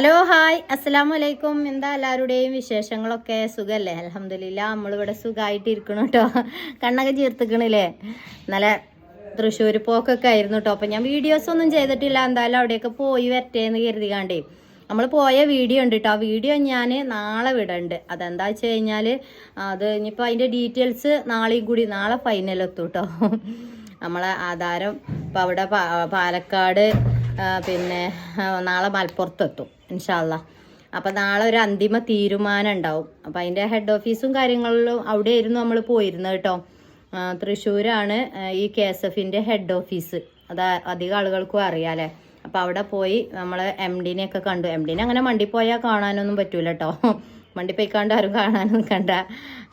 Hello hi. അസ്സലാമു അലൈക്കും എന്താ എല്ലാവരുടെയും വിശേഷങ്ങളൊക്കെ? സുഖമല്ലേ അലഹമില്ല നമ്മളിവിടെ സുഖമായിട്ട് ഇരിക്കണം കേട്ടോ കണ്ണൊക്കെ ചീർത്തിക്കണില്ലേ? നല്ല തൃശ്ശൂർ പോക്കൊക്കെ ആയിരുന്നു കേട്ടോ അപ്പം ഞാൻ വീഡിയോസ് ഒന്നും ചെയ്തിട്ടില്ല. എന്തായാലും അവിടെയൊക്കെ പോയി വരട്ടെ എന്ന് കരുതികാണ്ടേ. നമ്മൾ പോയ വീഡിയോ ഉണ്ട് കേട്ടോ ആ വീഡിയോ ഞാൻ നാളെ വിടണ്ട്. അതെന്താ വെച്ച് കഴിഞ്ഞാൽ അത് ഇനിയിപ്പോൾ അതിന്റെ ഡീറ്റെയിൽസ് നാളെയും കൂടി നാളെ ഫൈനൽ എത്തും കേട്ടോ നമ്മളെ ആധാരം ഇപ്പം അവിടെ പാലക്കാട് പിന്നെ നാളെ മലപ്പുറത്തെത്തും ഇൻഷാല്ല അപ്പം നാളെ ഒരു അന്തിമ തീരുമാനം ഉണ്ടാവും. അപ്പം അതിന്റെ ഹെഡ് ഓഫീസും കാര്യങ്ങളിലും അവിടെ ആയിരുന്നു നമ്മൾ പോയിരുന്നത് കേട്ടോ. തൃശ്ശൂരാണ് ഈ കെ എസ് എഫിന്റെ ഹെഡ് ഓഫീസ് അത് അധികം ആളുകൾക്കും അറിയാമല്ലേ അപ്പോൾ അവിടെ പോയി നമ്മൾ എം ഡിനെയൊക്കെ കണ്ടു. എം ഡിനെ അങ്ങനെ മണ്ടിപ്പോയാൽ കാണാനൊന്നും പറ്റൂല കേട്ടോ. മണ്ടി പോയിക്കാണ്ട് ആരും കാണാനും കണ്ട.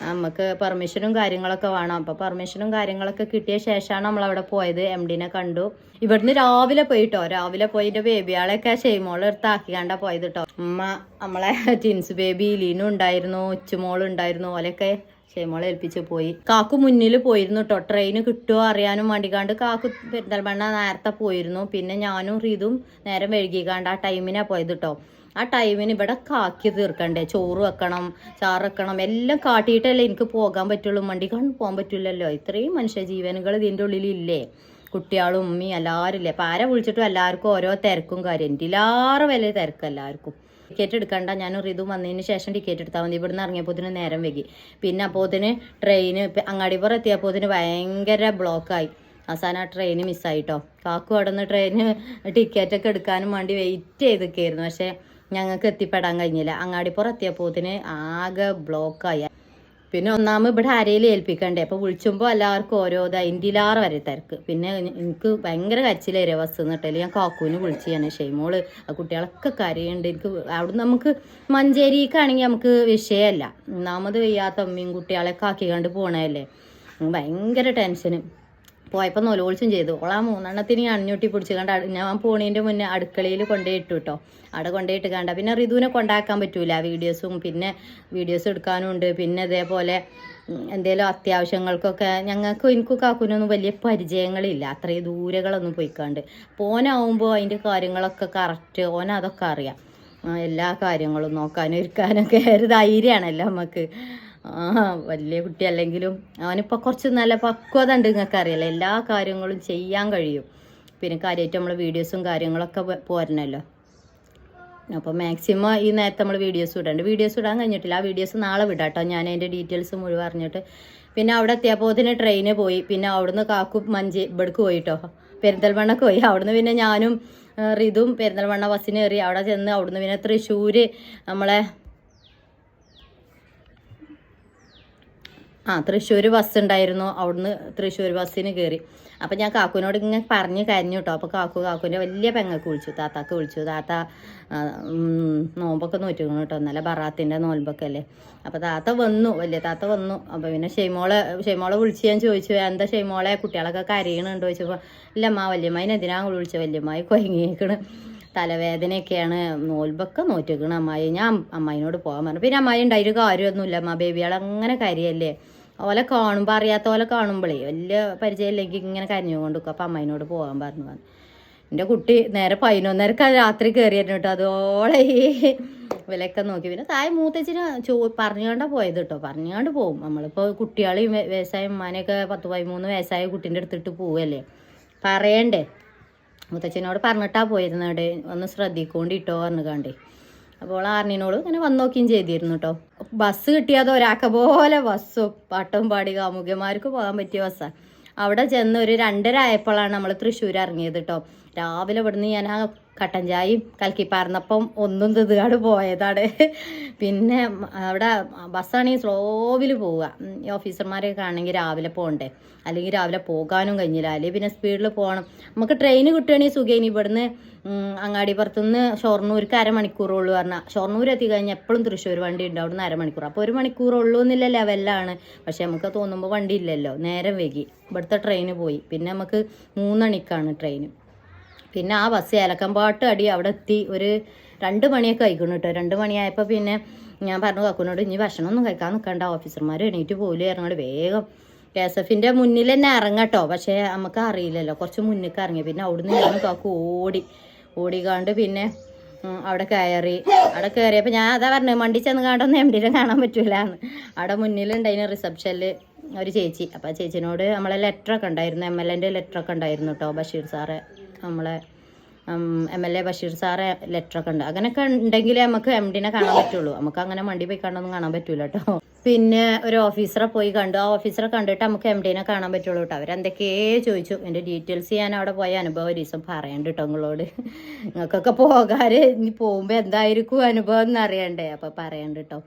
നമുക്ക് പെർമിഷനും കാര്യങ്ങളൊക്കെ വേണം. അപ്പോൾ പെർമിഷനും കാര്യങ്ങളൊക്കെ കിട്ടിയ ശേഷമാണ് നമ്മൾ അവിടെ പോയത് എം ഡിനെ കണ്ടു. ഇവിടുന്ന് രാവിലെ പോയിട്ടോ? രാവിലെ പോയി എന്റെ ബേബിയാളെയൊക്കെ ചെയ്മോളെടുത്താക്കി കണ്ടാ പോയത് കേട്ടോ അമ്മ നമ്മളെ ടിൻസ് ബേബി ലീനു ഉണ്ടായിരുന്നു ഉച്ചുമോൾ ഉണ്ടായിരുന്നു. ഓലൊക്കെ ഷെയ്മോളെ ഏൽപ്പിച്ച് പോയി. കാക്കു മുന്നിൽ പോയിരുന്നു കേട്ടോ ട്രെയിൻ കിട്ടുമോ അറിയാനും വേണ്ടിക്കാണ്ട് കാക്കു പെരിന്തൽമണ്ണ നേരത്തെ പോയിരുന്നു. പിന്നെ ഞാനും റീതും നേരം വൈകിക്കാണ്ട് ആ ടൈമിനാണ് പോയത് കേട്ടോ ആ ടൈമിന് ഇവിടെ കാക്കി തീർക്കണ്ടേ? ചോറ് വെക്കണം ചാറ് വെക്കണം എല്ലാം കാട്ടിയിട്ടല്ലേ എനിക്ക് പോകാൻ പറ്റുള്ളൂ. മണ്ടി കണ്ട് പോകാൻ പറ്റില്ലല്ലോ. ഇത്രയും മനുഷ്യ ജീവനുകൾ ഇതിന്റെ ഉള്ളിലില്ലേ? കുട്ടികളും ഉമ്മയും എല്ലാവരും ഇല്ലേ? അപ്പം ആരെ വിളിച്ചിട്ടും എല്ലാവർക്കും ഓരോ തിരക്കും കാര്യം. ഇതിലാറ് വലിയ തിരക്ക് എല്ലാവർക്കും. ടിക്കറ്റ് എടുക്കണ്ട. ഞാൻ റിതു വന്നതിന് ശേഷം ടിക്കറ്റ് എടുത്താൽ മതി. ഇവിടുന്ന് ഇറങ്ങിയപ്പോത്തിന് നേരം വൈകി. പിന്നെ അപ്പോത്തിന് ട്രെയിന് അങ്ങാടിപ്പുറം എത്തിയപ്പോത്തിന് ഭയങ്കര ബ്ലോക്കായി അവസാനം ആ ട്രെയിന് മിസ്സായിട്ടോ കാക്കു അവിടെ നിന്ന് ട്രെയിന് ടിക്കറ്റൊക്കെ എടുക്കാനും വേണ്ടി വെയിറ്റ് ചെയ്തൊക്കെയായിരുന്നു പക്ഷേ ഞങ്ങൾക്ക് എത്തിപ്പെടാൻ കഴിഞ്ഞില്ല. അങ്ങാടിപ്പുറം എത്തിയപ്പോത്തിന് ആകെ ബ്ലോക്കായി. പിന്നെ ഒന്നാമത് ഇവിടെ അരയിൽ ഏൽപ്പിക്കണ്ടേ? അപ്പോൾ വിളിച്ചുമ്പോൾ എല്ലാവർക്കും ഓരോ ഇൻഡിലാറ് വരെ തിരക്ക്. പിന്നെ എനിക്ക് ഭയങ്കര കച്ചിലേരെ ബസ് എന്നിട്ടല്ലേ ഞാൻ കാക്കൂന് വിളിച്ച് ഞാൻ ഷെയ്മോൾ ആ കുട്ടികളൊക്കെ കരയുണ്ട് എനിക്ക് അവിടെ നമുക്ക് മഞ്ചേരിക്കാണെങ്കിൽ നമുക്ക് വിഷയമല്ല. ഒന്നാമത് വയ്യാത്ത അമ്മയും കുട്ടികളെ കുട്ടികളെയൊക്കെ ആക്കിക്കണ്ട് പോണതല്ലേ? ഭയങ്കര ടെൻഷന്. പോയപ്പോൾ നൊലോളിച്ചും ചെയ്തു. ഓളാ മൂന്നെണ്ണത്തിന് അണിഞ്ഞൊട്ടി പിടിച്ച് കണ്ട ഞാൻ പോണീന്റെ മുന്നേ അടുക്കളയിൽ കൊണ്ടുപോയിട്ടു കേട്ടോ അവിടെ കൊണ്ടുപോയിട്ട് കണ്ട. പിന്നെ ഋതുവിനെ കൊണ്ടാക്കാൻ പറ്റൂല. വീഡിയോസും പിന്നെ വീഡിയോസ് എടുക്കാനും ഉണ്ട് പിന്നെ ഇതേപോലെ എന്തെങ്കിലും അത്യാവശ്യങ്ങൾക്കൊക്കെ ഞങ്ങൾക്ക് എനിക്കും കാക്കുനൊന്നും വലിയ പരിചയങ്ങളില്ല. അത്രയും ദൂരങ്ങളൊന്നും പോയിക്കാണ്ട്. പോനാവുമ്പോൾ അതിന്റെ കാര്യങ്ങളൊക്കെ കറക്റ്റ് ഓന അതൊക്കെ അറിയാം. എല്ലാ കാര്യങ്ങളും നോക്കാനും ഇരിക്കാനൊക്കെ ഒരു ധൈര്യമാണല്ലോ നമുക്ക് ആ വലിയ കുട്ടി അല്ലെങ്കിലും അവനിപ്പോൾ കുറച്ച് നല്ല പക്വത ഉണ്ട് നിങ്ങൾക്ക് അറിയാലോ എല്ലാ കാര്യങ്ങളും ചെയ്യാൻ കഴിയും. പിന്നെ കാര്യമായിട്ട് നമ്മൾ വീഡിയോസും കാര്യങ്ങളൊക്കെ പോരണല്ലോ. അപ്പോൾ മാക്സിമം ഈ നേരത്തെ നമ്മൾ വീഡിയോസ് ഇടണ്ട്. വീഡിയോസ് ഇടാൻ കഴിഞ്ഞിട്ടില്ല. ആ വീഡിയോസ് നാളെ വിടാം കേട്ടോ ഞാൻ അതിന്റെ ഡീറ്റെയിൽസ് മുഴുവൻ അറിഞ്ഞിട്ട്. പിന്നെ അവിടെ എത്തിയപ്പോൾ ഇതിന് ട്രെയിന് പോയി. പിന്നെ അവിടുന്ന് കാക്കും മഞ്ചി ഇവിടേക്ക് പോയിട്ടോ. പെരിന്തൽമണ്ണക്ക് പോയി. അവിടുന്ന് പിന്നെ ഞാനും റിതും പെരിന്തൽമണ്ണ ബസ്സിന് കയറി. അവിടെ ചെന്ന് അവിടുന്ന് പിന്നെ തൃശ്ശൂർ നമ്മളെ ആ തൃശ്ശൂർ ബസ് ഉണ്ടായിരുന്നു. അവിടുന്ന് തൃശ്ശൂർ ബസ്സിന് കയറി അപ്പം ഞാൻ കാക്കുവിനോട് ഇങ്ങനെ പറഞ്ഞു കരഞ്ഞു കേട്ടോ അപ്പോൾ കാക്കു കാക്കുവിന്റെ വലിയ പെങ്ങൾക്ക് വിളിച്ചു. താത്താക്ക് വിളിച്ചു. താത്ത നോമ്പൊക്കെ നോറ്റിക്കണം കേട്ടോ നല്ല ബറാത്തിന്റെ നോൽമ്പൊക്കെ അല്ലേ? അപ്പോൾ താത്ത വന്നു. വലിയ താത്ത വന്നു. അപ്പോൾ പിന്നെ ഷെയ്മോളെ ഷെയ്മോളെ വിളിച്ച് ഞാൻ ചോദിച്ചു എന്താ ഷെയ്മോളെ കുട്ടികളൊക്കെ കരയണുണ്ടോ? ചോദിച്ചപ്പോൾ ഇല്ലമ്മ വല്യമ്മ ഇതിനാ വിളിച്ചു? വല്യമ്മായി കൊയങ്ങിയേക്കണ്. തലവേദനയൊക്കെയാണ്. നോൽബൊക്കെ നോറ്റിക്കണ അമ്മായി. ഞാൻ അമ്മായിനോട് പോകാൻ പറഞ്ഞു. പിന്നെ അമ്മായി ഉണ്ടായിട്ട് കാര്യമൊന്നുമില്ല. അമ്മ ബേബിയാൾ അങ്ങനെ കരിയല്ലേ? ഓലെ കാണുമ്പോൾ അറിയാത്ത പോലെ കാണുമ്പോഴേ വലിയ പരിചയമില്ലെങ്കിൽ ഇങ്ങനെ കരഞ്ഞുകൊണ്ട് അപ്പം അമ്മയോട് പോകാൻ പറഞ്ഞു പറഞ്ഞു എന്റെ കുട്ടി നേരെ പതിനൊന്നരക്ക് രാത്രി കയറിയിരുന്നു കേട്ടോ. അതോളെ ഈ വിലയൊക്കെ നോക്കി. പിന്നെ തായ മൂത്തച്ഛന് ചോ പറഞ്ഞുകൊണ്ടാണ് പോയത് കേട്ടോ. പറഞ്ഞുകൊണ്ട് പോകും നമ്മളിപ്പോൾ കുട്ടികളെയും വയ- വയസ്സായ ഉമ്മാനെയൊക്കെ പത്ത് പതിമൂന്ന് വയസ്സായ കുട്ടീന്റെ അടുത്തിട്ട് പോവല്ലേ. പറയണ്ടേ? മുത്തച്ഛനോട് പറഞ്ഞിട്ടാ പോയിരുന്നേ ഒന്ന് ശ്രദ്ധിക്കൊണ്ടിട്ടോ പറഞ്ഞു കണ്ടേ. അപ്പോൾ ആറിനോട് ഇങ്ങനെ വന്നോക്കുകയും ചെയ്തിരുന്നു കേട്ടോ ബസ് കിട്ടിയത് ഒരാക്ക പോലെ ബസ്സും പാട്ടും പാടി കാമുകന്മാർക്ക് പോകാൻ പറ്റിയ ബസ്സാണ് അവിടെ ചെന്ന് ഒരു രണ്ടര ആയപ്പോഴാണ് നമ്മൾ തൃശ്ശൂർ ഇറങ്ങിയത് കേട്ടോ രാവിലെ ഇവിടുന്ന് ഞാൻ ആ കട്ടൻ ചായയും കലക്കിപ്പാർന്നപ്പം ഒന്നും തിതുകാട് പോയതാണ്. പിന്നെ അവിടെ ബസ്സാണെങ്കിൽ സ്ലോവിൽ പോവുക. ഈ ഓഫീസർമാരൊക്കെ ആണെങ്കിൽ രാവിലെ പോകണ്ടേ അല്ലെങ്കിൽ രാവിലെ പോകാനും കഴിഞ്ഞില്ല. അല്ലെങ്കിൽ പിന്നെ സ്പീഡിൽ പോകണം. നമുക്ക് ട്രെയിൻ കിട്ടുകയാണെങ്കിൽ സുഖേനി. ഇവിടുന്ന് അങ്ങാടിപ്പുറത്തുനിന്ന് ഷൊർണൂർക്ക് അരമണിക്കൂറുള്ളൂ പറഞ്ഞാൽ ഷൊർണൂർ എത്തി കഴിഞ്ഞാൽ എപ്പോഴും തൃശ്ശൂർ വണ്ടി ഉണ്ട്. നിന്ന് അരമണിക്കൂർ. അപ്പോൾ ഒരു മണിക്കൂറുള്ളൂ എന്നില്ല ലെവലിലാണ് പക്ഷെ നമുക്ക് തോന്നുമ്പോൾ വണ്ടി ഇല്ലല്ലോ. നേരം വൈകി. ഇവിടുത്തെ ട്രെയിന് പോയി. പിന്നെ നമുക്ക് മൂന്നണിക്കാണ് ട്രെയിൻ പിന്നെ ആ ബസ് ഏലക്കമ്പാട്ട് അടി അവിടെ എത്തി. ഒരു രണ്ട് മണിയൊക്കെ കഴിക്കണം കേട്ടോ രണ്ട് മണിയായപ്പോൾ പിന്നെ ഞാൻ പറഞ്ഞു കാക്കുനോട് ഇനി ഭക്ഷണമൊന്നും കഴിക്കാൻ നിൽക്കണ്ട ഓഫീസർമാർ എണീറ്റ് പോലും ഇറങ്ങോട്ട് വേഗം. കെ എസ് എഫിന്റെ മുന്നിൽ തന്നെ ഇറങ്ങട്ടോ പക്ഷേ നമുക്ക് അറിയില്ലല്ലോ. കുറച്ച് മുന്നിലേക്ക് ഇറങ്ങി. പിന്നെ അവിടുന്ന് ഞാൻ കാക്കു ഓടി. ഓടിക്കാണ്ട് പിന്നെ അവിടെ കയറി. അവിടെ കയറിയപ്പോൾ ഞാൻ അതാ പറഞ്ഞു മണ്ടി ചെന്ന് കാണ്ടൊന്നും എം ഡിനെ കാണാൻ പറ്റൂല എന്ന് അവിടെ മുന്നിലുണ്ടായിന് റിസപ്ഷനിൽ ഒരു ചേച്ചി. അപ്പോൾ ആ ചേച്ചിനോട് നമ്മളെ ലെറ്ററൊക്കെ ഉണ്ടായിരുന്നു എം എൽ എന്റെ ലെറ്ററൊക്കെ ഉണ്ടായിരുന്നു കേട്ടോ ബഷീർ സാറ്. നമ്മളെ എം എൽ എ ബഷീർ സാറെ ലെറ്ററൊക്കെ ഉണ്ട്. അങ്ങനെയൊക്കെ ഉണ്ടെങ്കിലേ നമുക്ക് എം ഡിനെ കാണാൻ പറ്റുള്ളൂ. നമുക്ക് അങ്ങനെ മണ്ടി പോയി കണ്ടൊന്നും കാണാൻ പറ്റൂല കേട്ടോ പിന്നെ ഒരു ഓഫീസറെ പോയി കണ്ടു. ആ ഓഫീസറെ കണ്ടിട്ട് നമുക്ക് എം ഡിനെ കാണാൻ പറ്റുള്ളൂ കേട്ടോ അവരെന്തൊക്കെയോ ചോദിച്ചു. എന്റെ ഡീറ്റെയിൽസ് ഞാൻ അവിടെ പോയ അനുഭവം ഒരു ദിവസം പറയണ്ട കേട്ടോ നിങ്ങളോട്. നിങ്ങൾക്കൊക്കെ പോകാറ് ഇനി പോകുമ്പോൾ എന്തായിരിക്കും അനുഭവം എന്ന് അറിയണ്ടേ. അപ്പോൾ പറയണ്ട കേട്ടോ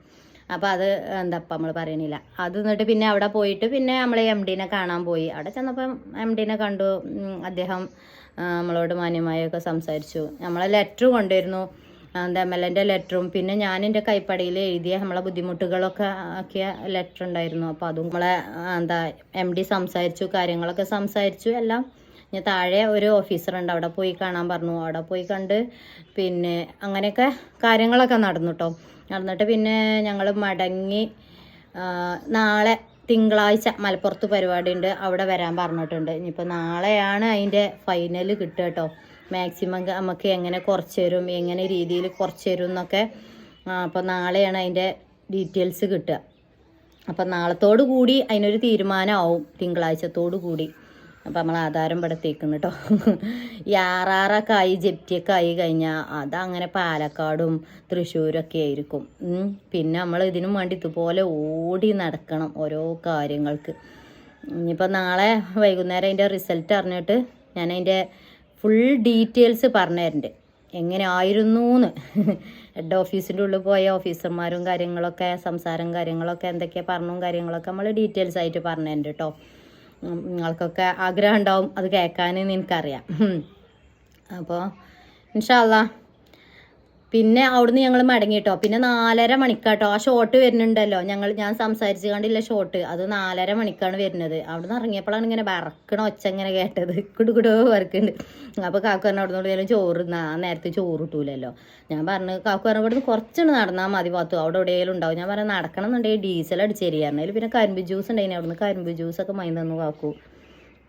അപ്പോൾ അത് എന്താ ഇപ്പം നമ്മൾ പറയണില്ല. അത് എന്നിട്ട് പിന്നെ അവിടെ പോയിട്ട് പിന്നെ നമ്മൾ എം ഡിനെ കാണാൻ പോയി. അവിടെ ചെന്നപ്പം എം ഡിനെ കണ്ടു. അദ്ദേഹം നമ്മളോട് മാന്യമായൊക്കെ സംസാരിച്ചു. നമ്മളെ ലെറ്റർ കൊണ്ടുവരുന്നു. എന്താ എം എൽ എന്റെ ലെറ്ററും പിന്നെ ഞാൻ എന്റെ കൈപ്പടിയിൽ എഴുതിയ നമ്മളെ ബുദ്ധിമുട്ടുകളൊക്കെ ആക്കിയ ലെറ്റർ ഉണ്ടായിരുന്നു. അപ്പോൾ അതും നമ്മളെ എന്താ എം ഡി സംസാരിച്ചു കാര്യങ്ങളൊക്കെ സംസാരിച്ചു. എല്ലാം ഞാൻ താഴെ ഒരു ഓഫീസർ ഉണ്ട്. അവിടെ പോയി കാണാൻ പറഞ്ഞു. അവിടെ പോയി കണ്ട് പിന്നെ അങ്ങനെയൊക്കെ കാര്യങ്ങളൊക്കെ നടന്നു കേട്ടോ നടന്നിട്ട് പിന്നെ ഞങ്ങൾ മടങ്ങി നാളെ തിങ്കളാഴ്ച മലപ്പുറത്ത് പരിപാടി ഉണ്ട് അവിടെ വരാൻ പറഞ്ഞിട്ടുണ്ട്. ഇനിയിപ്പോൾ നാളെയാണ് അതിന്റെ ഫൈനൽ കിട്ടുക കേട്ടോ മാക്സിമം നമുക്ക് എങ്ങനെ കുറച്ച് തരും എങ്ങനെ രീതിയിൽ കുറച്ച് തരും എന്നൊക്കെ അപ്പോൾ നാളെയാണ് അതിന്റെ ഡീറ്റെയിൽസ് കിട്ടുക. അപ്പം നാളത്തോടു കൂടി അതിനൊരു തീരുമാനമാവും തിങ്കളാഴ്ചത്തോടു കൂടി അപ്പം നമ്മൾ ആധാരം പെടുത്തേക്കുന്നു കേട്ടോ ഈ ആറാറൊക്കെ ആയി ജപ്തിയൊക്കെ ആയി കഴിഞ്ഞാൽ അതങ്ങനെ പാലക്കാടും തൃശ്ശൂരൊക്കെ ആയിരിക്കും. പിന്നെ നമ്മൾ ഇതിനും വേണ്ടി ഇതുപോലെ ഓടി നടക്കണം ഓരോ കാര്യങ്ങൾക്ക്. ഇനിയിപ്പോൾ നാളെ വൈകുന്നേരം അതിന്റെ റിസൾട്ട് അറിഞ്ഞിട്ട് ഞാൻ അതിന്റെ ഫുൾ ഡീറ്റെയിൽസ് പറഞ്ഞു തരുന്നുണ്ട് എങ്ങനെ ആയിരുന്നു എന്ന് ഹെഡ് ഓഫീസിന്റെ ഉള്ളിൽ പോയ ഓഫീസർമാരും കാര്യങ്ങളൊക്കെ സംസാരം കാര്യങ്ങളൊക്കെ എന്തൊക്കെയാണ് പറഞ്ഞു കാര്യങ്ങളൊക്കെ നമ്മൾ ഡീറ്റെയിൽസ് ആയിട്ട് പറഞ്ഞു തരുന്നുണ്ട് കേട്ടോ നിങ്ങൾക്കൊക്കെ ആഗ്രഹം ഉണ്ടാവും അത് കേൾക്കാൻ എനിക്കറിയാം. അപ്പോൾ ഇൻഷാല്ല പിന്നെ അവിടുന്ന് ഞങ്ങൾ മടങ്ങി കേട്ടോ പിന്നെ നാലര മണിക്കാട്ടോ. ആ ഷോട്ട് വരുന്നുണ്ടല്ലോ. ഞങ്ങൾ ഞാൻ സംസാരിച്ച് കണ്ടില്ല ഷോട്ട് അത് നാലര മണിക്കാണ് വരുന്നത്. അവിടുന്ന് ഇറങ്ങിയപ്പോഴാണ് ഇങ്ങനെ വറക്കണ ഒച്ച ഇങ്ങനെ കേട്ടത്. കുടുകുടോ വറക്കുന്നുണ്ട് അപ്പോൾ കാക്കു പറഞ്ഞ അവിടെ നിന്ന് ചോറ് നേരത്തെ ചോറ് ഞാൻ പറഞ്ഞു കാക്കു പറഞ്ഞ ഇവിടുന്ന് കുറച്ചുകൊണ്ട് നടന്നാൽ മതി പാത്തു. അവിടെ എവിടെയെങ്കിലും ഉണ്ടാവും. ഞാൻ പറഞ്ഞു നടക്കണം എന്നുണ്ടെങ്കിൽ ഡീസൽ അടിച്ചേരിയായിരുന്നു അതിൽ പിന്നെ കരിമ്പ് ജ്യൂസ് ഉണ്ടായിന്. അവിടുന്ന് കരിമ്പ് ജ്യൂസൊക്കെ മൈ തന്നു കാക്കു.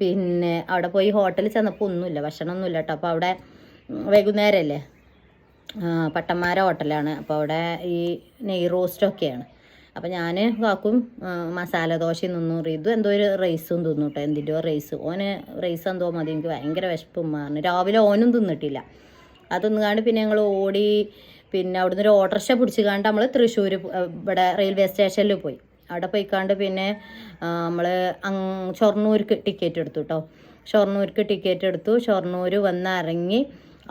പിന്നെ അവിടെ പോയി ഹോട്ടലിൽ ചെന്നപ്പോൾ ഒന്നുമില്ല. ഭക്ഷണമൊന്നുമില്ല കേട്ടോ. അപ്പോൾ അവിടെ വൈകുന്നേരമല്ലേ പട്ടന്മാര ഹോട്ടലാണ്. അപ്പോൾ അവിടെ ഈ നെയ് റോസ്റ്റൊക്കെയാണ് അപ്പോൾ ഞാൻ കാക്കും മസാല ദോശയും തിന്നു. ഇതും എന്തോ ഒരു റൈസും തിന്നു കേട്ടോ എന്തിന്റെയോ റൈസ് ഓന് റൈസ് എന്തോ മതി. എനിക്ക് ഭയങ്കര വിശപ്പും പറഞ്ഞു രാവിലെ ഓനും തിന്നിട്ടില്ല. അത് തിന്നുകാണ്ട് പിന്നെ ഞങ്ങൾ ഓടി പിന്നെ അവിടുന്ന് ഒരു ഓട്ടോറിക്ഷ പിടിച്ച് കാണ്ട് നമ്മൾ തൃശ്ശൂർ ഇവിടെ റെയിൽവേ സ്റ്റേഷനിൽ പോയി. അവിടെ പോയിക്കാണ്ട് പിന്നെ നമ്മൾ ഷൊർണൂർക്ക് ടിക്കറ്റ് എടുത്തു കേട്ടോ ഷൊർണൂർക്ക് ടിക്കറ്റ് എടുത്തു. ഷൊർണൂർ വന്ന് ഇറങ്ങി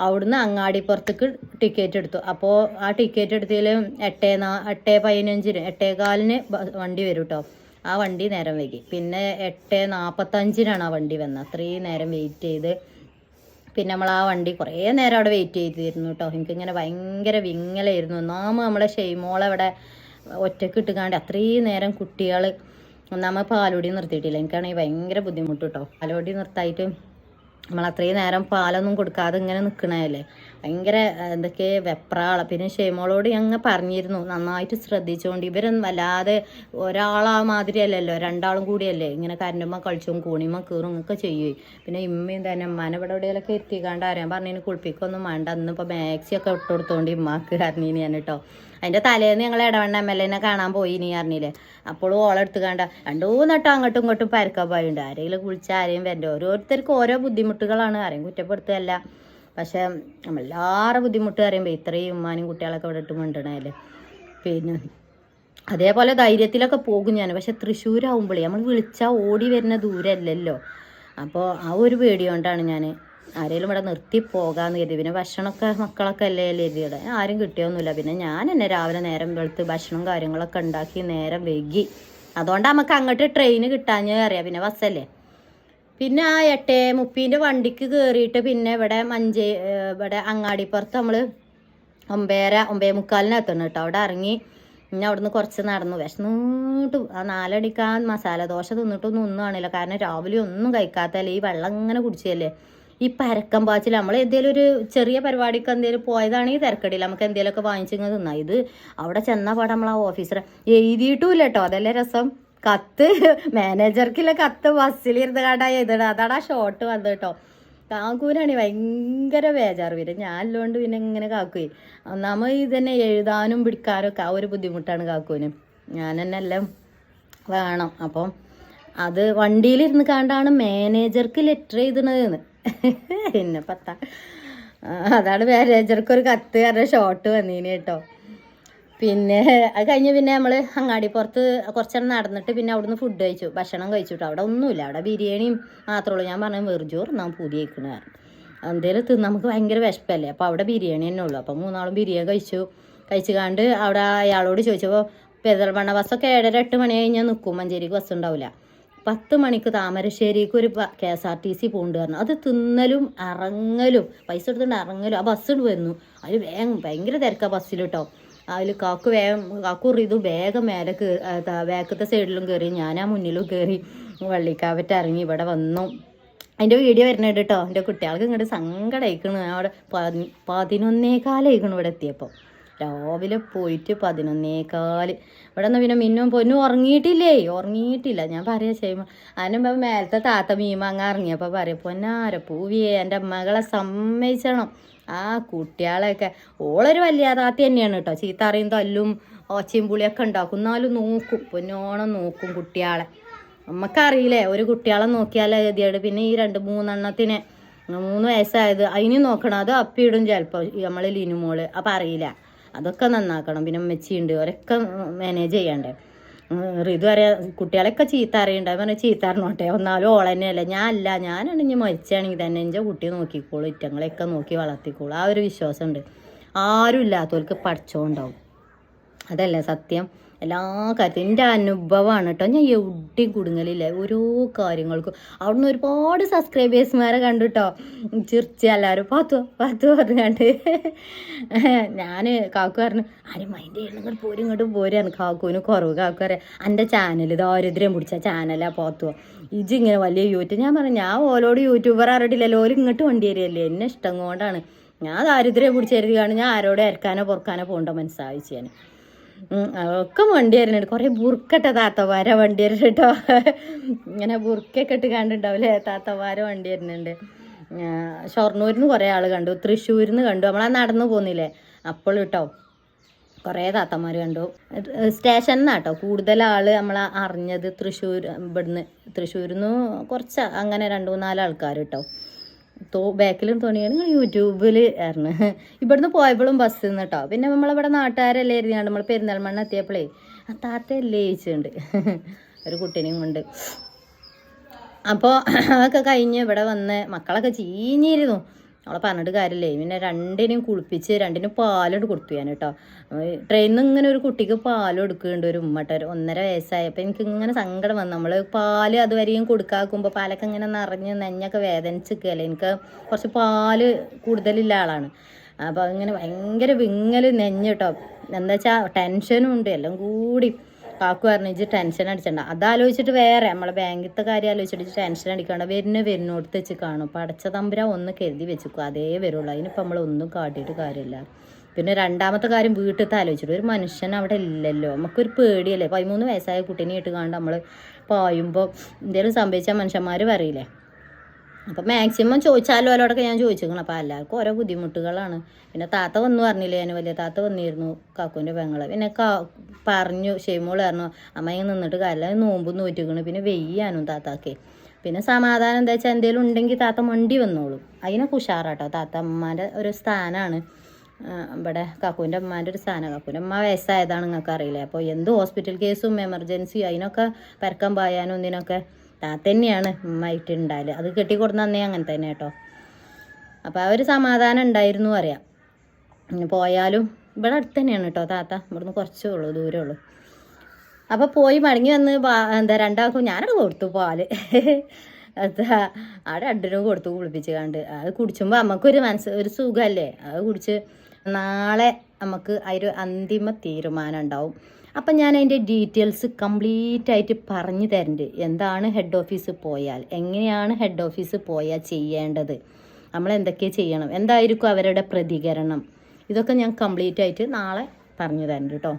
അവിടുന്ന് അങ്ങാടിപ്പുറത്തേക്ക് ടിക്കറ്റ് എടുത്തു. അപ്പോൾ ആ ടിക്കറ്റ് എടുത്തതിൽ എട്ടേ നാ എട്ടേ പതിനഞ്ചിന് എട്ടേകാലിന് വണ്ടി വരും കേട്ടോ ആ വണ്ടി നേരം വൈകി. പിന്നെ എട്ട് നാൽപ്പത്തഞ്ചിനാണ് ആ വണ്ടി വന്നത്. അത്രയും നേരം വെയിറ്റ് ചെയ്ത് പിന്നെ നമ്മൾ ആ വണ്ടി കുറേ നേരം അവിടെ വെയിറ്റ് ചെയ്തിരുന്നു കേട്ടോ എനിക്കിങ്ങനെ ഭയങ്കര വിങ്ങലായിരുന്നു. ഒന്നാമ നമ്മളെ ഷെയ്മോളെ അവിടെ ഒറ്റയ്ക്ക് ഇട്ടുകാണ്ട് അത്രയും നേരം കുട്ടികൾ ഒന്നാമത് പാലോടി നിർത്തിയിട്ടില്ല. എനിക്കാണെങ്കിൽ ഭയങ്കര ബുദ്ധിമുട്ട് കേട്ടോ പാലോടി നിർത്തായിട്ട് നമ്മൾ അത്രയും നേരം പാലൊന്നും കൊടുക്കാതെ ഇങ്ങനെ നിൽക്കണതല്ലേ ഭയങ്കര എന്തൊക്കെ വെപ്രാള. പിന്നെ ഷെയ്മോളോട് ഞങ്ങൾ പറഞ്ഞിരുന്നു നന്നായിട്ട് ശ്രദ്ധിച്ചുകൊണ്ട് ഇവരൊന്നും വല്ലാതെ ഒരാളാ മാതിരി അല്ലല്ലോ രണ്ടാളും കൂടിയല്ലേ. ഇങ്ങനെ കരണ്ടുമ്മ കളിച്ചും കൂണിമ്മ കീറും ഒക്കെ ചെയ്യും. പിന്നെ ഇമ്മയും തന്നെ ഉമ്മാനെ ഇവിടെ എവിടെയെങ്കിലൊക്കെ എത്തിക്കാണ്ട്. അറിയാൻ പറഞ്ഞതിന് കുളിപ്പിക്കൊന്നും വേണ്ട. അന്നിപ്പോൾ മാക്സി ഒക്കെ കൊടുത്തോണ്ട് ഇമ്മാക്ക് അറിഞ്ഞീന് ഞാൻ കേട്ടോ. അതിന്റെ തലേന്ന് ഞങ്ങൾ ഇടവണ്ണ എം എൽ എനെ കാണാൻ പോയി നീ അറിഞ്ഞില്ലേ? അപ്പോഴും ഓളെടുത്ത് കണ്ട രണ്ടു മൂന്നെട്ടം അങ്ങോട്ടും ഇങ്ങോട്ടും പരക്കാൻ പോയുണ്ട്. ആരെങ്കിലും കുളിച്ച് ആരെയും വരണ്ട. ഓരോരുത്തർക്കും ഓരോ ബുദ്ധിമുട്ടുകളാണ്. ആരെയും കുറ്റപ്പെടുത്തുകയല്ല. പക്ഷെ നമ്മളെല്ലാവരുടെ ബുദ്ധിമുട്ട് പറയുമ്പോൾ ഇത്രയും ഉമ്മാനും കുട്ടികളൊക്കെ ഇവിടെ ഇട്ട് മിണ്ടണല്ലേ പിന്നെ അതേപോലെ ധൈര്യത്തിലൊക്കെ പോകും ഞാൻ പക്ഷെ തൃശ്ശൂരാകുമ്പോഴേ നമ്മൾ വിളിച്ചാൽ ഓടി വരുന്ന ദൂരമല്ലല്ലോ അപ്പോൾ ആ ഒരു പേടി കൊണ്ടാണ് ഞാൻ ആരെങ്കിലും ഇവിടെ നിർത്തി പോകാമെന്ന് കരുതി. പിന്നെ ഭക്ഷണമൊക്കെ മക്കളൊക്കെ അല്ലേ കരുതിയുടെ ആരും കിട്ടിയൊന്നുമില്ല. പിന്നെ ഞാൻ എന്നെ രാവിലെ നേരം വെളുത്ത് ഭക്ഷണം കാര്യങ്ങളൊക്കെ ഉണ്ടാക്കി നേരം വൈകി. അതുകൊണ്ട് നമുക്ക് അങ്ങോട്ട് ട്രെയിൻ കിട്ടാഞ്ഞേ അറിയാം. പിന്നെ ബസ്സല്ലേ പിന്നെ ആ എട്ടേ മുപ്പീന്റെ വണ്ടിക്ക് കയറിയിട്ട് പിന്നെ ഇവിടെ മഞ്ചേ ഇവിടെ അങ്ങാടിപ്പുറത്ത് നമ്മൾ ഒമ്പേര ഒമ്പേ മുക്കാലിന് എത്തണം കേട്ടോ. അവിടെ ഇറങ്ങി പിന്നെ അവിടുന്ന് കുറച്ച് നടന്നു. വിശന്നിട്ട് ആ നാലടിക്കാൻ മസാല ദോശ തിന്നിട്ടൊന്നും ഒന്നും ആണില്ല കാരണം രാവിലെ ഒന്നും കഴിക്കാത്തല്ലേ ഈ വെള്ളം ഇങ്ങനെ കുടിച്ചല്ലേ ഈ പരക്കം പാച്ചിൽ നമ്മൾ എന്തെങ്കിലും ഒരു ചെറിയ പരിപാടിക്ക് എന്തെങ്കിലും പോയതാണെങ്കിൽ തിരക്കടില്ല നമുക്ക് എന്തെങ്കിലുമൊക്കെ വാങ്ങിച്ചിങ്ങനെ തിന്നാം. ഇത് അവിടെ ചെന്ന പാടെ നമ്മൾ ആ ഓഫീസറെ. എഴുതിയിട്ടുമില്ല കേട്ടോ അതല്ലേ രസം. കത്ത് മാനേജർക്കില്ല കത്ത് ബസ്സിലിരുന്ന് കണ്ടാ എഴുതണം അതാണ് ആ ഷോട്ട് വന്നത് കേട്ടോ കാക്കൂനാണ് ഭയങ്കര ബേജാറ് വരും. ഞാനല്ലോണ്ട് പിന്നെ ഇങ്ങനെ കാക്കുവേ. ഒന്നാമത് ഇതന്നെ എഴുതാനും പിടിക്കാനും ഒക്കെ ആ ഒരു ബുദ്ധിമുട്ടാണ് കാക്കൂന്. ഞാൻ തന്നെ എല്ലാം വേണം. അപ്പം അത് വണ്ടിയിലിരുന്ന് കണ്ടാണ് മാനേജർക്ക് ലെറ്റർ എഴുതണതെന്ന്. പിന്നെ പത്ത. അതാണ് മാനേജർക്ക് ഒരു കത്ത് കാരണം ഷോർട്ട് വന്നീന് കേട്ടോ. പിന്നെ അത് കഴിഞ്ഞ് പിന്നെ നമ്മൾ അങ്ങാടി പുറത്ത് കുറച്ചേരം നടന്നിട്ട് പിന്നെ അവിടുന്ന് ഫുഡ് കഴിച്ചു. ഭക്ഷണം കഴിച്ചു അവിടെ ഒന്നുമില്ല. അവിടെ ബിരിയാണിയും മാത്രമേ ഞാൻ പറഞ്ഞു വെറുജോറ് നാം പുതിയ കഴിക്കണ എന്തേലും തിന്ന് നമുക്ക് ഭയങ്കര വിശപ്പല്ലേ അപ്പോൾ അവിടെ ബിരിയാണി തന്നെ ഉള്ളൂ. അപ്പോൾ മൂന്നാളും ബിരിയാണി കഴിച്ചു. കഴിച്ചു കണ്ട് അവിടെ അയാളോട് ചോദിച്ചപ്പോൾ പെരുന്തൽമണ്ണ ബസ്സൊക്കെ ഏഴര എട്ട് മണി കഴിഞ്ഞാൽ നിൽക്കും മഞ്ചേരിക്ക് ബസ് ഉണ്ടാവില്ല പത്ത് മണിക്ക് താമരശ്ശേരിക്ക് ഒരു K S R T C പോകുന്നുണ്ട് പറഞ്ഞു അത് തിന്നലും ഇറങ്ങലും പൈസ എടുത്തുകൊണ്ട് ഇറങ്ങലും ആ ബസ് വന്നു. അതിൽ വേഗം ഭയങ്കര തിരക്കാണ് ബസ്സിൽ കേട്ടോ അതിൽ കാക്കു വേഗം കാക്കു ഇത് വേഗം മേലെ കയറി ബാക്കത്തെ സൈഡിലും കയറി ആ മുന്നിലും കയറി വള്ളിക്കാവറ്റ് ഇറങ്ങി ഇവിടെ വന്നു. അതിന്റെ വീഡിയോ വരുന്നുണ്ട് കേട്ടോ എന്റെ കുട്ടികൾക്ക് ഇങ്ങോട്ട് സങ്കടമായിക്കണ് അവിടെ പതി പതിനൊന്നേകാലായിക്കണ് ഇവിടെ എത്തിയപ്പോൾ രാവിലെ പോയിട്ട് പതിനൊന്നേകാൽ. ഇവിടെ നിന്ന് പിന്നെ മിന്നും പൊന്നും ഉറങ്ങിയിട്ടില്ലേ? ഉറങ്ങിയിട്ടില്ല. ഞാൻ പറയാ ചെയ്യുമ്പോൾ അതിനുമ്പോ മേലത്തെ താത്ത മീമാങ്ങ ഇറങ്ങിയപ്പോൾ പറയാം പൊന്നാര പൂവിയെ എന്റെ മകളെ സമ്മതിച്ചണം. ആ കുട്ടികളെയൊക്കെ ഓളൊരു വലിയ താത്തി തന്നെയാണ് കേട്ടോ. ചീത്ത അറിയും തല്ലും ഓച്ചയും പുളിയൊക്കെ ഉണ്ടാക്കും. എന്നാലും നോക്കും പൊന്നോണം നോക്കും കുട്ടികളെ. നമുക്കറിയില്ലേ ഒരു കുട്ടികളെ നോക്കിയാലേ ഗതിയോട് പിന്നെ ഈ രണ്ട് മൂന്നെണ്ണത്തിന് മൂന്ന് വയസ്സായത് അതിന് നോക്കണം. അത് അപ്പിയിടും ചിലപ്പോൾ നമ്മൾ ലിനുമോൾ അപ്പം അറിയില്ല. അതൊക്കെ നന്നാക്കണം. പിന്നെ ഉമ്മച്ചിയുണ്ട്. അവരൊക്കെ മാനേജ് ചെയ്യണ്ടേ. ഇത് അറിയാ കുട്ടികളൊക്കെ ചീത്ത അറിയണ്ട പറഞ്ഞാൽ ചീത്ത അറിഞ്ഞോട്ടെ. ഒന്നാലും ഓൾ തന്നെയല്ല. ഞാൻ അല്ല. ഞാനാണ് ഇനി മരിച്ചാണെങ്കിൽ തന്നെ എന്റെ കുട്ടിയെ നോക്കിക്കോളൂ. ഇറ്റങ്ങളെയൊക്കെ നോക്കി വളർത്തിക്കോളൂ. ആ ഒരു വിശ്വാസമുണ്ട്. ആരും ഇല്ലാത്തവർക്ക് പഠിച്ചോണ്ടാവും. അതല്ലേ സത്യം? എല്ലാ കാര്യത്തിലും. എന്റെ അനുഭവമാണ് കേട്ടോ ഞാൻ എവിടെയും കുടുങ്ങലില്ല ഓരോ കാര്യങ്ങൾക്കും. അവിടുന്ന് ഒരുപാട് സബ്സ്ക്രൈബേഴ്സ്മാരെ കണ്ടു കേട്ടോ. ചിർച്ച എല്ലാവരും പാത്തു പാത്തു പറഞ്ഞാണ്ട് ഞാൻ കാക്കു പറഞ്ഞു ആരും മൈൻഡ് ചെയ്യണം ഇങ്ങോട്ട് പോരും ഇങ്ങോട്ട് പോരാണ് കാക്കുവിന് കുറവ് കാക്കു പറയാം എന്റെ ചാനൽ ദാരിദ്ര്യം പിടിച്ച ചാനലാണ് പോത്തു. ഇജ് ഇങ്ങനെ വലിയ യൂട്യൂബ് ഞാൻ പറഞ്ഞു ഞാൻ ഓലോട് യൂട്യൂബർ അറിയിട്ടില്ലല്ലോ ഓൽ ഇങ്ങോട്ട് വണ്ടി തരികയല്ലേ എന്നെ ഇഷ്ടം കൊണ്ടാണ്. ഞാൻ ദാരിദ്ര്യം പിടിച്ചെഴുതിയാണ് ഞാൻ ആരോടെ ഇറക്കാനോ പൊറക്കാനോ പോകേണ്ട മനസ്സായി ഉം, ഒക്കെ വണ്ടി വരുന്നുണ്ട് കുറേ ബുർക്കട്ട താത്തവാര വണ്ടി വരുന്നുണ്ട് കേട്ടോ. ഇങ്ങനെ ബുർക്കൊക്കെ ഇട്ട് കണ്ടിട്ടുണ്ടാവില്ലേ? താത്തവാര വണ്ടി വരുന്നുണ്ട് ഷൊർണൂരിൽ നിന്ന് കുറേ ആൾ കണ്ടു. തൃശ്ശൂരിൽ നിന്ന് കണ്ടു. നമ്മളാ നടന്നു പോകുന്നില്ലേ അപ്പോൾ കേട്ടോ കുറേ താത്തമാർ കണ്ടു. സ്റ്റേഷനിൽ നിന്നാട്ടോ കൂടുതൽ ആൾ നമ്മൾ അറിഞ്ഞത് തൃശ്ശൂർ ഇവിടുന്ന്. തൃശ്ശൂരിൽ നിന്ന് കുറച്ച് അങ്ങനെ രണ്ട് മൂന്നാൽ ആൾക്കാർ കേട്ടോ. തോ ബാക്കിലും തോന്നിയാണ് യൂട്യൂബിൽ ആയിരുന്നു ഇവിടുന്ന് പോയപ്പോഴും ബസ് നിന്ന് കേട്ടോ പിന്നെ നമ്മളിവിടെ നാട്ടുകാരല്ലേ ഇരുന്നാണ് നമ്മൾ പെരുന്തൽമണ്ണ എത്തിയപ്പോഴേ ആ താത്തയല്ലേ ചോദിച്ചിട്ടുണ്ട്. ഒരു കുട്ടീനെയും കൊണ്ട്. അപ്പോൾ അതൊക്കെ കഴിഞ്ഞ് ഇവിടെ വന്ന് മക്കളൊക്കെ ചീഞ്ഞിരുന്നു. അവളെ പറഞ്ഞിട്ട് കാര്യമില്ലേ. പിന്നെ രണ്ടിനെയും കുളിപ്പിച്ച് രണ്ടിനും പാലോട് കൊടുത്തു ഞാൻ കേട്ടോ. ട്രെയിനിൽ നിന്ന് ഇങ്ങനെ ഒരു കുട്ടിക്ക് പാലും എടുക്കുന്നുണ്ട് ഒരു ഉമ്മട്ട ഒന്നര വയസ്സായപ്പോൾ എനിക്ക് ഇങ്ങനെ സങ്കടം വന്നു. നമ്മൾ പാൽ അതുവരെയും കൊടുക്കാക്കുമ്പോൾ പാലൊക്കെ ഇങ്ങനെ നിറഞ്ഞ് നെഞ്ഞൊക്കെ വേദനിച്ചിരിക്കുകയല്ലേ എനിക്ക് കുറച്ച് പാൽ കൂടുതലുള്ള ആളാണ്. അപ്പോൾ ഇങ്ങനെ ഭയങ്കര വിങ്ങൽ നെഞ്ഞ് കേട്ടോ. എന്താ വെച്ചാൽ ടെൻഷനും ഉണ്ട്. എല്ലാം കൂടി. കാക്കു പറഞ്ഞു ഇജ്ജ് ടെൻഷൻ അടിച്ചണ്ട. അതാലോചിച്ചിട്ട് വേറെ നമ്മളെ ബാങ്കിലത്തെ കാര്യം ആലോചിച്ചിട്ട് ടെൻഷൻ അടിക്കണ്ട വരുന്ന വരുന്നോടത്ത് വെച്ച് കാണും. പടച്ച തമ്പുരാ ഒന്ന് കരുതി വെച്ചിക്കും അതേ വരുള്ളൂ. നമ്മൾ ഒന്നും കാട്ടിയിട്ട് കാര്യമില്ല. പിന്നെ രണ്ടാമത്തെ കാര്യം വീട്ടിലത്തെ ആലോചിച്ചിട്ട് ഒരു മനുഷ്യൻ അവിടെ ഇല്ലല്ലോ. നമുക്കൊരു പേടിയല്ലേ? പതിമൂന്ന് വയസ്സായ കുട്ടീനെ ഇട്ട് കാണുമ്പോൾ നമ്മൾ പായുമ്പോൾ എന്തെങ്കിലും സംഭവിച്ചാൽ മനുഷ്യന്മാർ പറയില്ലേ? അപ്പം മാക്സിമം ചോദിച്ചാലും അവരോടൊക്കെ ഞാൻ ചോദിച്ചിരിക്കണം അപ്പോൾ എല്ലാവർക്കും ഓരോ ബുദ്ധിമുട്ടുകളാണ്. പിന്നെ താത്ത വന്നു പറഞ്ഞില്ലേ ഞാൻ വലിയ താത്ത വന്നിരുന്നു കാക്കുവിന്റെ പെങ്ങളെ. പിന്നെ കാ പറഞ്ഞു ഷെയ്മോൾ പറഞ്ഞു ഇങ്ങനെ നിന്നിട്ട് കാലം നോമ്പ് നോറ്റിക്കണു. പിന്നെ വെയ്യാനും താത്താക്കേ. പിന്നെ സമാധാനം എന്താ വെച്ചാൽ എന്തെങ്കിലും ഉണ്ടെങ്കിൽ താത്ത മണ്ടി വന്നോളും. അതിനൊക്കെ ഉഷാറാട്ടോ താത്ത അമ്മാന്റെ ഒരു സ്ഥാനമാണ് ഇവിടെ കാക്കുവിന്റെ അമ്മാന്റെ ഒരു സ്ഥാനം. കാക്കുവിന്റെ അമ്മ വയസ്സായതാണ് നിങ്ങൾക്ക് അറിയില്ലേ അപ്പോൾ എന്ത് ഹോസ്പിറ്റൽ കേസും എമർജൻസിയും അതിനൊക്കെ പരക്കം പായാനും ഇതിനൊക്കെ തന്നെയാണ് ഉമ്മായിട്ട് ഉണ്ടാൽ അത് കെട്ടിക്കൊടുന്ന അന്നേ അങ്ങനെ തന്നെ കേട്ടോ. അപ്പോൾ ആ ഒരു സമാധാനം ഉണ്ടായിരുന്നു അറിയാം പോയാലും ഇവിടെ അടുത്ത് തന്നെയാണ് കേട്ടോ താത്ത. ഇവിടുന്ന് കുറച്ചേ ഉള്ളൂ ദൂരേ ഉള്ളൂ. അപ്പോൾ പോയി മടങ്ങി വന്ന് എന്താ രണ്ടാൾക്കും ഞാനവിടെ കൊടുത്തു പാൽ. അതാ അവിടെ രണ്ടിനും കൊടുത്തു കുളിപ്പിച്ച് കണ്ട്. അത് കുടിച്ചുമ്പോൾ നമുക്കൊരു മനസ്സ് ഒരു സുഖമല്ലേ അത് കുടിച്ച് നാളെ നമുക്ക് അതിൽ അന്തിമ തീരുമാനം ഉണ്ടാവും. അപ്പം ഞാൻ അതിന്റെ ഡീറ്റെയിൽസ് കംപ്ലീറ്റ് ആയിട്ട് പറഞ്ഞു തരുന്നുണ്ട് എന്താണ് ഹെഡ് ഓഫീസ് പോയാൽ? എങ്ങനെയാണ് ഹെഡ് ഓഫീസ് പോയാൽ ചെയ്യേണ്ടത്? നമ്മൾ എന്തൊക്കെ ചെയ്യണം? എന്തായിരിക്കും അവരുടെ പ്രതികരണം? ഇതൊക്കെ ഞാൻ കംപ്ലീറ്റ് ആയിട്ട് നാളെ പറഞ്ഞു തരുന്നുണ്ട് കേട്ടോ.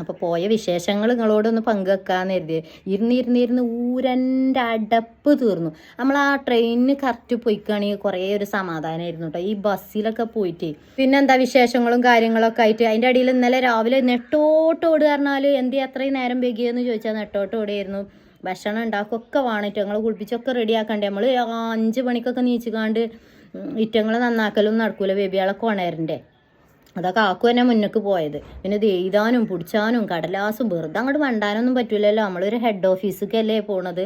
അപ്പോൾ പോയ വിശേഷങ്ങൾ നിങ്ങളോടൊന്ന് പങ്കുവെക്കാന്ന് കരുതി. ഇരുന്ന് ഇരുന്ന് ഇരുന്ന് ഊരന്റെ അടപ്പ് തീർന്നു. നമ്മൾ ആ ട്രെയിനിന് കറക്റ്റ് പോയിക്കാണെങ്കിൽ കുറേ ഒരു സമാധാനമായിരുന്നു കേട്ടോ ഈ ബസ്സിലൊക്കെ പോയിട്ട്. പിന്നെ എന്താ വിശേഷങ്ങളും കാര്യങ്ങളൊക്കെ ആയിട്ട്? അതിന്റെ അടിയിൽ ഇന്നലെ രാവിലെ നെട്ടോട്ട് ഓട് പറഞ്ഞാൽ എന്ത് അത്രയും നേരം വൈകിയെന്ന് ചോദിച്ചാൽ നെട്ടോട്ട് ഓടിയായിരുന്നു. ഭക്ഷണം ഉണ്ടാക്കൊക്കെ വേണിട്ട് ഞങ്ങൾ കുളിപ്പിച്ചൊക്കെ റെഡിയാക്കണ്ടേ നമ്മൾ അഞ്ച് മണിക്കൊക്കെ നീച്ചുകാണ്ട് ഇറ്റങ്ങൾ നന്നാക്കലും നടക്കൂല. ബേബികളൊക്കെ ഉണരണ്ടേ. അതൊക്കെ ആക്കു തന്നെ മുന്നക്ക് പോയത്. പിന്നെ എഴുതാനും പിടിച്ചാനും കടലാസും വെറുതെ അങ്ങോട്ട് വണ്ടാനൊന്നും പറ്റൂലല്ലോ. നമ്മളൊരു ഹെഡ് ഓഫീസിലേക്കല്ലേ പോണത്.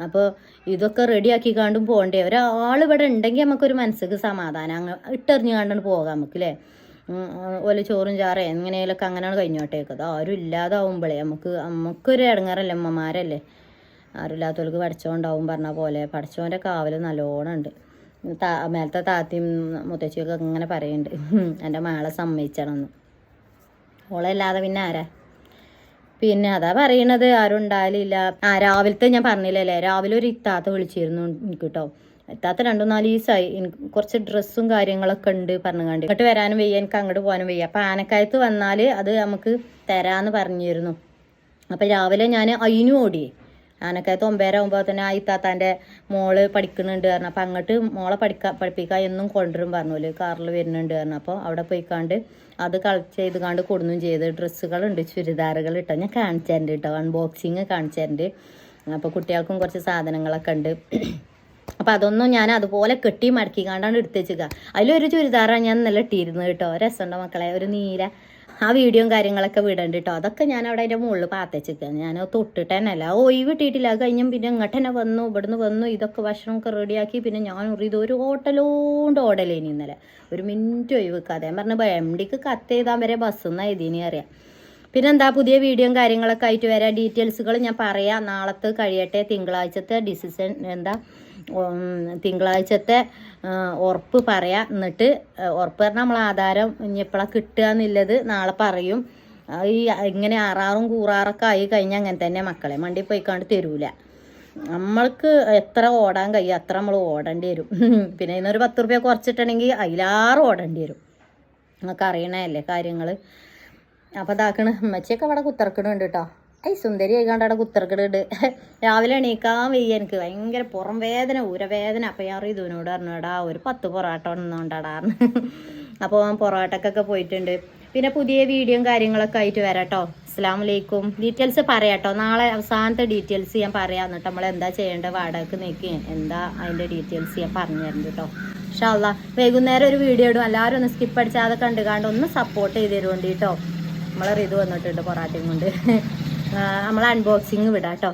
അപ്പോൾ ഇതൊക്കെ റെഡിയാക്കി കാണ്ടും പോകണ്ടേ ഒരാൾ ഇവിടെ ഉണ്ടെങ്കിൽ നമുക്കൊരു മനസ്സിക്ക് സമാധാനം. അങ്ങ് ഇട്ടെറിഞ്ഞ് കണ്ടാണ് പോകാം നമുക്ക് അല്ലേ ഓല ചോറും ചാറേ എങ്ങനെയൊക്കെ അങ്ങനെയാണ് കഴിഞ്ഞോട്ടേക്കത് ആരും ഇല്ലാതാവുമ്പോഴേ നമുക്ക് നമുക്കൊരു ഇടങ്ങാറല്ലേ അമ്മമാരല്ലേ ആരുമില്ലാത്തവർക്ക് പഠിച്ചോണ്ടാവും പറഞ്ഞ പോലെ. പഠിച്ചോന്റെ കാവൽ നല്ലോണം ഉണ്ട് താ മേലത്തെ താത്തിയും മുത്തശ്ശിയൊക്കെ ഇങ്ങനെ പറയുന്നുണ്ട് എന്റെ മകളെ സമ്മതിച്ചണമെന്ന്. ഓളല്ലാതെ പിന്നെ ആരാ? പിന്നെ അതാ പറയണത് ആരും ഉണ്ടായാലില്ല ആ രാവിലത്തെ ഞാൻ പറഞ്ഞില്ലല്ലേ? രാവിലെ ഒരു ഇത്താത്ത വിളിച്ചിരുന്നു എനിക്ക് കേട്ടോ ഇത്താത്ത രണ്ടു നാല് ദിവസമായി. എനിക്ക് കുറച്ച് ഡ്രസ്സും കാര്യങ്ങളൊക്കെ ഉണ്ട് പറഞ്ഞുകൊണ്ട്. ഇങ്ങോട്ട് വരാനും വയ്യ എനിക്ക് അങ്ങോട്ട് പോകാനും വയ്യ. അപ്പം ആനക്കായത്ത് വന്നാൽ അത് നമുക്ക് തരാമെന്ന് പറഞ്ഞിരുന്നു. അപ്പം രാവിലെ ഞാൻ അയിനും ഓടിയേ. ആനക്കായത്ത് തൊമ്പേരാകുമ്പോൾ തന്നെ ആ ഇത്താത്താന്റെ മോൾ പഠിക്കുന്നുണ്ട് പറഞ്ഞു. അപ്പം അങ്ങോട്ട് മോളെ പഠിക്കാൻ പഠിപ്പിക്കാൻ എന്നും കൊണ്ടുവരും പറഞ്ഞോൽ കാറിൽ വരുന്നുണ്ട് പറഞ്ഞു. അപ്പോൾ അവിടെ പോയിക്കാണ്ട് അത് കളക്ട് ചെയ്ത് കാണ്ട് കൊടുന്നും ചെയ്ത് ഡ്രസ്സുകളുണ്ട് ചുരിദാറുകൾ ഇട്ടോ. ഞാൻ കാണിച്ചു കേട്ടോ. അൺബോക്സിങ് കാണിച്ചു അപ്പോൾ കുട്ടികൾക്കും കുറച്ച് സാധനങ്ങളൊക്കെ ഉണ്ട്. അപ്പം അതൊന്നും ഞാൻ അതുപോലെ കെട്ടി മടക്കി കാണ്ടാണ് വെച്ചുക അതിലൊരു ചുരിദാറാണ് ഞാൻ നല്ല ഇട്ടിരുന്നത് കേട്ടോ. രസമുണ്ടോ മക്കളെ? ഒരു നീല ആ വീഡിയോയും കാര്യങ്ങളൊക്കെ വിടണ്ട് കേട്ടോ അതൊക്കെ ഞാൻ അവിടെ അതിന്റെ മുകളിൽ പാത്തച്ചിരിക്കുകയാണ് ഞാൻ തൊട്ടിട്ട് തന്നെ അല്ല ഒഴിവ് കിട്ടിയിട്ടില്ല അത് കഴിഞ്ഞും പിന്നെ ഇങ്ങോട്ട് തന്നെ വന്നു ഇവിടുന്ന് വന്നു ഇതൊക്കെ ഭക്ഷണമൊക്കെ റെഡിയാക്കി പിന്നെ ഞാൻ ഇത് ഒരു ഹോട്ടലോണ്ട് ഓടലേനി ഇന്നലെ. ഒരു മിനിറ്റ് ഒഴിവ് വെക്കാതെ ഞാൻ പറഞ്ഞു എം ഡിക്ക് കത്ത് ചെയ്താൽ വരെ ബസ്സെന്നാ ഇതിനി അറിയാം. പിന്നെ എന്താ പുതിയ വീഡിയോയും കാര്യങ്ങളൊക്കെ ആയിട്ട് വരാം. ഡീറ്റെയിൽസുകൾ ഞാൻ പറയാം. നാളത്തെ കഴിയട്ടെ തിങ്കളാഴ്ചത്തെ ഡിസിഷൻ എന്താ? തിങ്കളാഴ്ചത്തെ ഉറപ്പ് പറയാം. എന്നിട്ട് ഉറപ്പ് പറഞ്ഞാൽ നമ്മൾ ആധാരം ഇനി എപ്പോഴാണ് കിട്ടുക എന്നുള്ളത് നാളെ പറയും. ഈ ഇങ്ങനെ ആറാറും കൂറാറൊക്കെ ആയി കഴിഞ്ഞാൽ അങ്ങനെ തന്നെ മക്കളെ. മണ്ടി പോയിക്കാണ്ട് തരൂല. നമ്മൾക്ക് എത്ര ഓടാൻ കഴിയും അത്ര നമ്മൾ ഓടേണ്ടി വരും. പിന്നെ ഇന്നൊരു പത്ത് റുപ്യ കുറച്ചിട്ടുണ്ടെങ്കിൽ അതിലാറ് ഓടേണ്ടി വരും. നിങ്ങൾക്ക് അറിയണല്ലേ കാര്യങ്ങൾ അപ്പോൾ ഇതാക്കണ്. ഉമ്മച്ചിയൊക്കെ അവിടെ കുത്തിറക്കണുണ്ട് കേട്ടോ ഐ സുന്ദരി ആയിക്കാണ്ടവിടെ രാവിലെ എണീക്കാൻ വയ്യ എനിക്ക്. ഭയങ്കര പുറം വേദന ഉരവേദന അപ്പം ഞാൻ ഇതിനോട് പറഞ്ഞടാ ഒരു പത്ത് പൊറോട്ട ഒന്നുണ്ടടാ അപ്പോൾ ഞാൻ പൊറോട്ടക്കൊക്കെ പോയിട്ടുണ്ട്. പിന്നെ പുതിയ വീഡിയോയും കാര്യങ്ങളൊക്കെ ആയിട്ട് വരാട്ടോ. അസ്ലാം വലൈക്കും ഡീറ്റെയിൽസ് പറയാട്ടോ. നാളെ അവസാനത്തെ ഡീറ്റെയിൽസ് ഞാൻ പറയാം എന്നിട്ട് നമ്മൾ എന്താ ചെയ്യേണ്ടത്? വാടകയ്ക്ക് നിൽക്കുക എന്താ അതിന്റെ ഡീറ്റെയിൽസ് ഞാൻ പറഞ്ഞു തരുന്നുണ്ട് കേട്ടോ. ഷാള്ള വൈകുന്നേരം ഒരു വീഡിയോ ഇടും. എല്ലാവരും ഒന്ന് സ്കിപ്പ് അടിച്ചാതെ കണ്ടുകാണ്ട് കണ്ട് ഒന്ന് സപ്പോർട്ട് ചെയ്ത് തരുകൊണ്ട് കേട്ടോ. നമ്മളെ റിത് വന്നിട്ടുണ്ട് പൊറാട്ടയും കൊണ്ട്. നമ്മൾ അൺബോക്സിങ് വിടാം കേട്ടോ.